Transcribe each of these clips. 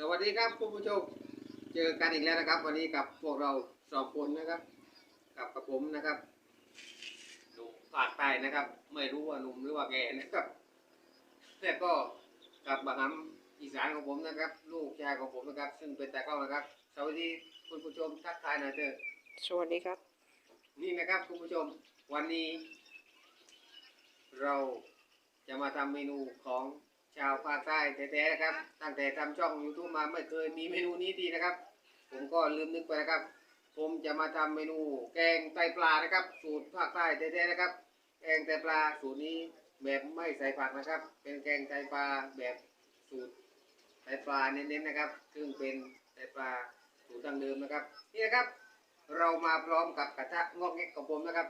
สวัสดีครับคุณผู้ชม เจอกันอีกแล้วนะครับ วันนี้กับพวกเราสองคนนะครับ กับกับผมนะครับหนุ่มภาคใต้นะครับ ไม่รู้ว่าหนุ่มหรือว่าแกนะครับแล้วก็กับบังคับอีสานของผมนะครับ ลูกชายของผมนะครับ ซึ่งเป็นตากล้องนะครับ สวัสดีคุณผู้ชมทักทายหน่อยเถอะสวัสดีครับ นี่นะครับคุณผู้ชม วันนี้ เราจะมาทำเมนูของ ชาวภาคใต้แท้ๆนะครับ ตั้งแต่ทำช่อง YouTube มาไม่เคยมีเมนูนี้ดีนะครับ ผมก็ลืมนึกไปนะครับ ผมจะมาทำเมนูแกงไตปลานะครับ สูตรภาคใต้แท้ๆนะครับ แกงไตปลาสูตรนี้แบบไม่ใส่ผักนะครับ เป็นแกงไตปลาแบบสูตรไตปลาเน้นๆนะครับซึ่งเป็นไตปลาสูตรดั้งเดิมนะครับ นี่นะครับ เรามาพร้อมกับกระทะงอกเง็กของผมนะครับ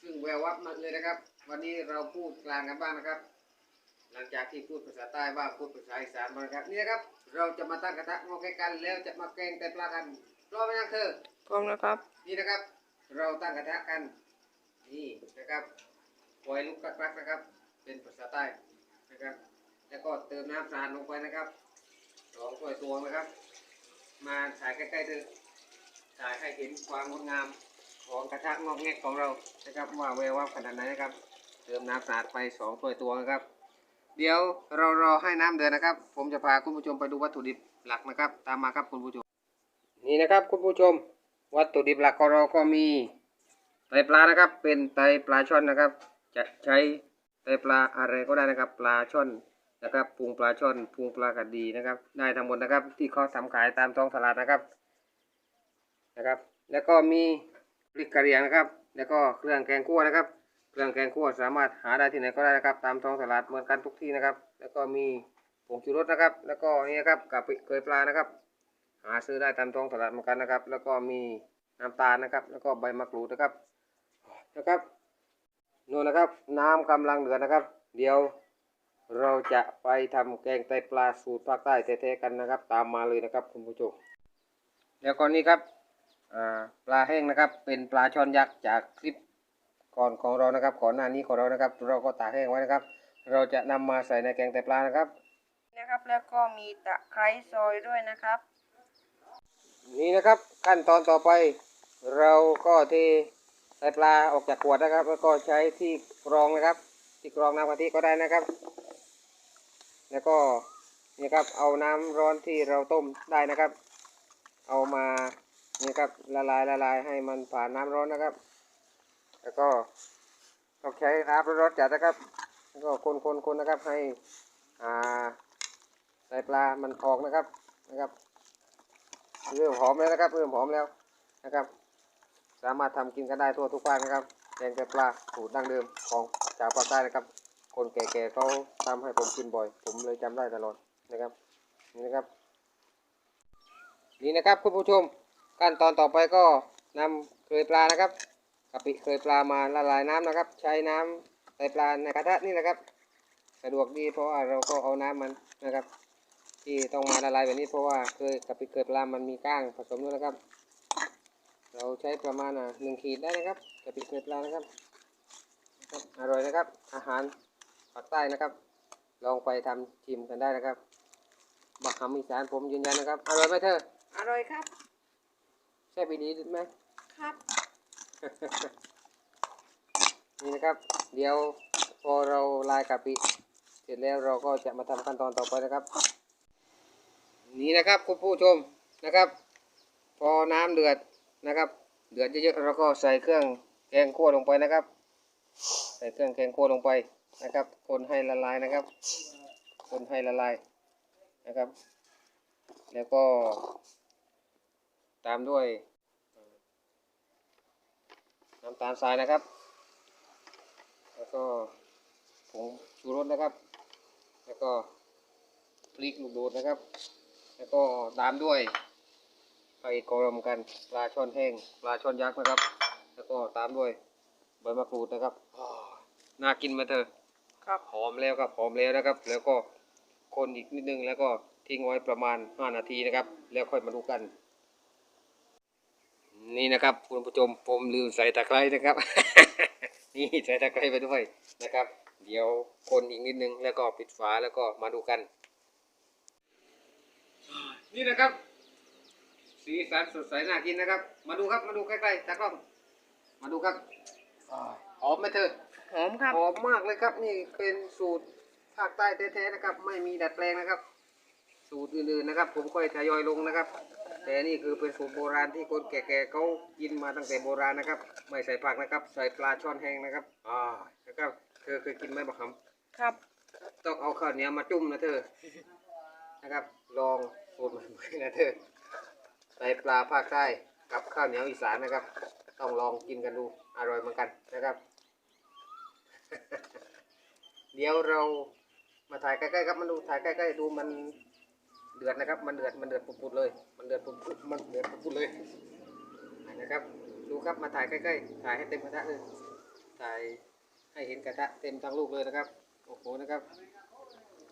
ซึ่งแวววับมากเลยนะครับ วันนี้เราพูดกลางกันบ้างนะครับ หลังจากที่พูดภาษาใต้บ้างพูดภาษาอีสานบ้างนะครับนี่นะครับ เราจะมาตั้งกระทะงอกเง็กกันแล้วจะมาแกงแต่ปลากันรอไปยังเธอพร้อมแล้วครับ นี่นะครับ เราตั้งกระทะกัน นี่นะครับปล่อยลูกกรักๆนะครับ เป็นภาษาใต้นะครับ แล้วก็เติมน้ำสะอาดลงไปนะครับสองถ้วยตวงนะครับ มาถ่ายใกล้ๆเธอถ่ายให้เห็นความงดงามของกระทะงอกแงกของเรานะครับว่าแววว่าขนาดไหนนะครับ เติมน้ำสะอาดไปสองถ้วยตวงนะครับ เดี๋ยวเรารอให้น้ำเดือดนะครับ ผมจะพาคุณผู้ชมไปดูวัตถุดิบหลักนะครับ ตามมาครับคุณผู้ชม นี่นะครับคุณผู้ชม วัตถุดิบหลักของเราก็มีไตปลานะครับ เป็นไตปลาช่อนนะครับ จะใช้ไตปลาอะไรก็ได้นะครับ ปลาช่อนนะครับปรุงปลาช่อนปรุงปลากระดีนะครับ ได้ทั้งหมดนะครับ ที่เขาทำขายตามท้องตลาดนะครับนะครับ แล้วก็มีพริกกระเรียงนะครับ แล้วก็เครื่องแกงคั่วนะครับ เครื่องแกงคั่วสามารถหาได้ที่ไหนก็ได้นะครับ ตามท้องตลาดเหมือนกันทุกที่นะครับ แล้วก็มีผงชูรสนะครับ แล้วก็นี่นะครับกะปิเกยปลานะครับ หาซื้อได้ตามท้องตลาดเหมือนกันนะครับ แล้วก็มีน้ำตาลนะครับ แล้วก็ใบมะกรูดนะครับนะครับนู่นนะครับ น้ำกำลังเดือดนะครับ เดี๋ยวเราจะไปทำแกงไตปลาสูตรภาคใต้แท้ๆกันนะครับ ตามมาเลยนะครับคุณผู้ชมแล้วก่อนนี้ครับปลาแห้งนะครับ เป็นปลาช่อนยักษ์จากคลิป ก่อนของเรานะครับก่อนหน้านี้ของเรานะครับ เราก็ตากแห้งไว้นะครับ เราจะนำมาใส่ในแกงไตปลานะครับนะครับ แล้วก็มีตะไคร้ซอยด้วยนะครับ นี่นะครับขั้นตอนต่อไป เราก็เทใส่ปลาออกจากขวดนะครับ แล้วก็ใช้ที่กรองนะครับ ที่กรองน้ำกะทิก็ได้นะครับ แล้วก็นี่ครับเอาน้ำร้อนที่เราต้มได้นะครับ เอามานี่ครับละลายละลายให้มันผ่านน้ำร้อนนะครับ แล้วก็ต้องใช้น้ำร้อนจัดนะครับ แล้วก็คนคนคนนะครับให้อ่าใส่ปลามันออกนะครับนะครับ เริ่มหอมแล้วนะครับเริ่มหอมแล้วนะครับ สามารถทำกินกันได้ทั่วทุกภาคนะครับแกงไตปลาสูตรดั้งเดิมของชาวภาคใต้นะครับ คนแก่ๆเขาทำให้ผมกินบ่อย ผมเลยจำได้ตลอดนะครับนี่นะครับนี่นะครับคุณผู้ชม ขั้นตอนต่อไปก็นำเคยปลานะครับ กะปิเคยปลามาละลายน้ำนะครับ ใช้น้ำไตปลาในกระทะนี่นะครับ สะดวกดีเพราะว่าเราก็เอาน้ำมันนะครับ ที่ต้องมาละลายแบบนี้เพราะว่าเคยกับปิเกิดปลามันมีก้างผสมด้วยนะครับ เราใช้ประมาณอะหนึ่งขีดได้นะครับกับปิเกิดปลานะครับนะครับอร่อยนะครับ อาหารภาคใต้นะครับ ลองไปทำชิมกันได้นะครับบักคำอีสานผมยืนยันนะครับ อร่อยไหมเธอ อร่อยครับแซ่บดีไหมครับ นี่นะครับ เดี๋ยวพอเราลายกะปิเสร็จแล้วเราก็จะมาทำขั้นตอนต่อไปนะครับ นี่นะครับคุณผู้ชมนะครับ พอน้ำเดือดนะครับ เดือดเยอะๆเราก็ใส่เครื่องแกงคั่วลงไปนะครับ ใส่เครื่องแกงคั่วลงไปนะครับ คนให้ละลายนะครับ คนให้ละลายนะครับ แล้วก็ตามด้วย น้ำตาลทรายนะครับ แล้วก็ผงชูรสนะครับ แล้วก็พริกลูกโดดนะครับ แล้วก็ตามด้วยไปกรมกันปลาช่อนแห้งปลาช่อนยักษ์นะครับ แล้วก็ตามด้วยใบมะกรูดนะครับอ้าวน่ากินไหมาเถอะครับหอมแล้วครับหอมแล้วนะครับ แล้วก็คนอีกนิดนึงแล้วก็ทิ้งไว้ประมาณ 5 นาทีนะครับ แล้วค่อยมาดูกัน นี่นะครับคุณผู้ชมผมลืมใส่ตะไคร้นะครับ นี่ใส่ตะไคร้ไปด้วยนะครับ เดี๋ยวคนอีกนิดนึงแล้วก็ปิดฝาแล้วก็มาดูกัน นี่นะครับ สีสันสดใสน่ากินนะครับ มาดูครับมาดูใกล้ๆตากล้องมาดูครับอ่าหอมไหมเธอหอมครับหอมมากเลยครับ นี่เป็นสูตรภาคใต้แท้ๆนะครับ ไม่มีดัดแปลงนะครับ สูตรอื่นๆนะครับ ผมค่อยทยอยลงนะครับ แต่นี่คือเป็นสูตรโบราณที่คนแก่ๆเขากินมาตั้งแต่โบราณนะครับ ไม่ใส่ผักนะครับ ใส่ปลาช่อนแห้งนะครับอ่านะครับเธอเคยกินไหมบักคำครับ ต้องเอาข้าวเหนียวมาจุ่มนะเธอนะครับ ลองสูตรใหม่ๆนะเธอใส่ปลาภาคใต้กับข้าวเหนียวอีสานนะครับ ต้องลองกินกันดูอร่อยเหมือนกันนะครับเดี๋ยวเรามาถ่ายใกล้ๆครับมาดูถ่ายใกล้ๆดูมัน เดือดนะครับ มันเดือด มันเดือดปุดๆเลย มันเดือดปุดๆมันเดือดปุดๆเลย นะครับ ดูครับ มาถ่ายใกล้ๆ ถ่ายให้เต็มกระทะเลย ถ่ายให้เห็นกระทะเต็มทั้งลูกเลยนะครับ โอ้โห นะครับ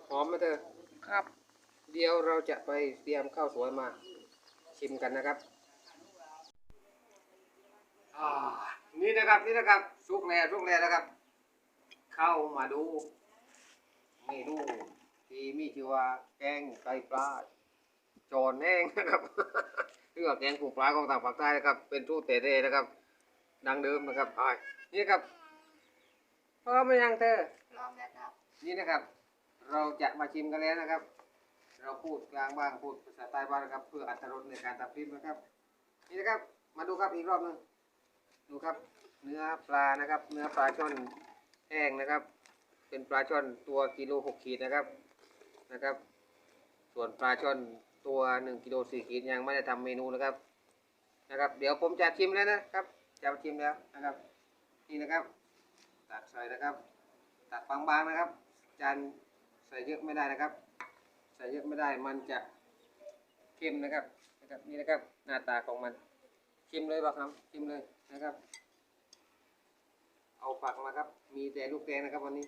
หอมไหมเธอ ครับ เดี๋ยวเราจะไปเตรียมข้าวสวยมาชิมกันนะครับอ่านี่นะครับนี่นะครับสุกแล้วสุกแล้วนะครับ เข้ามาดูเมนูที่มี ชื่อว่าแกงไตปลาจอนแห้งนะครับเรื่องแกงปูปลาของทางภาคใต้นะครับ เป็นทูตเตะๆนะครับ ดังเดิมนะครับอ่านี่ครับพร้อมไหมยังเธอลองแล้วครับ นี่นะครับ เราจะมาชิมกันแล้วนะครับ เราพูดกลางบ้างพูดภาษาใต้บ้างนะครับ เพื่ออรรถรสในการทำคลิปนะครับ นี่นะครับ มาดูครับอีกรอบหนึงดูครับ เนื้อปลานะครับ เนื้อปลาช่อนแห้งนะครับ เป็นปลาช่อนตัวกิโลหกขีดนะครับ นะครับ ส่วนปลาช่อนตัวหนึ่งกิโลสี่ขีดยังไม่ได้ทำเมนูนะครับนะครับ เดี๋ยวผมจะชิมแล้วนะครับ จะชิมแล้วนะครับ นี่นะครับตักใส่นะครับ ตักบางๆนะครับ จานใส่เยอะไม่ได้นะครับ ใส่เยอะไม่ได้มันจะเค็มนะครับนะครับนี่นะครับหน้าตาของมันชิมเลยบ่ครับชิมเลยนะครับ เอาผักมาครับ มีแต่ลูกแกงนะครับวันนี้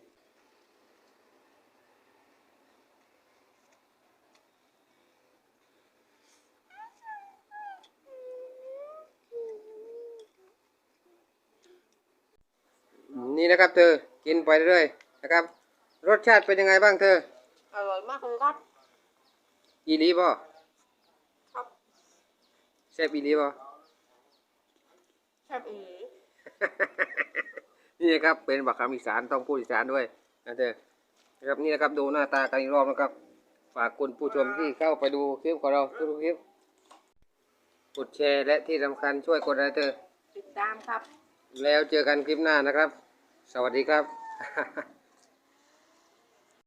นี่นะครับ เธอกินไปเรื่อยๆนะครับ รสชาติเป็นยังไงบ้างเธอ อร่อยมากเลยครับ อีหลีบ่ครับแซ่บอีหลีบ่ แซ่บอีนี่นะครับเป็นบักคำอีสานต้องพูดอีสานด้วยนะเธอนะครับนี่นะครับดูหน้าตากันอีกรอบนะครับ ฝากคุณผู้ชมที่เข้าไปดูคลิปของเราทุกๆคลิปกดแชร์และที่สำคัญช่วยกดไลค์เธอติดตามครับ แล้วเจอกันคลิปหน้านะครับ สวัสดีครับ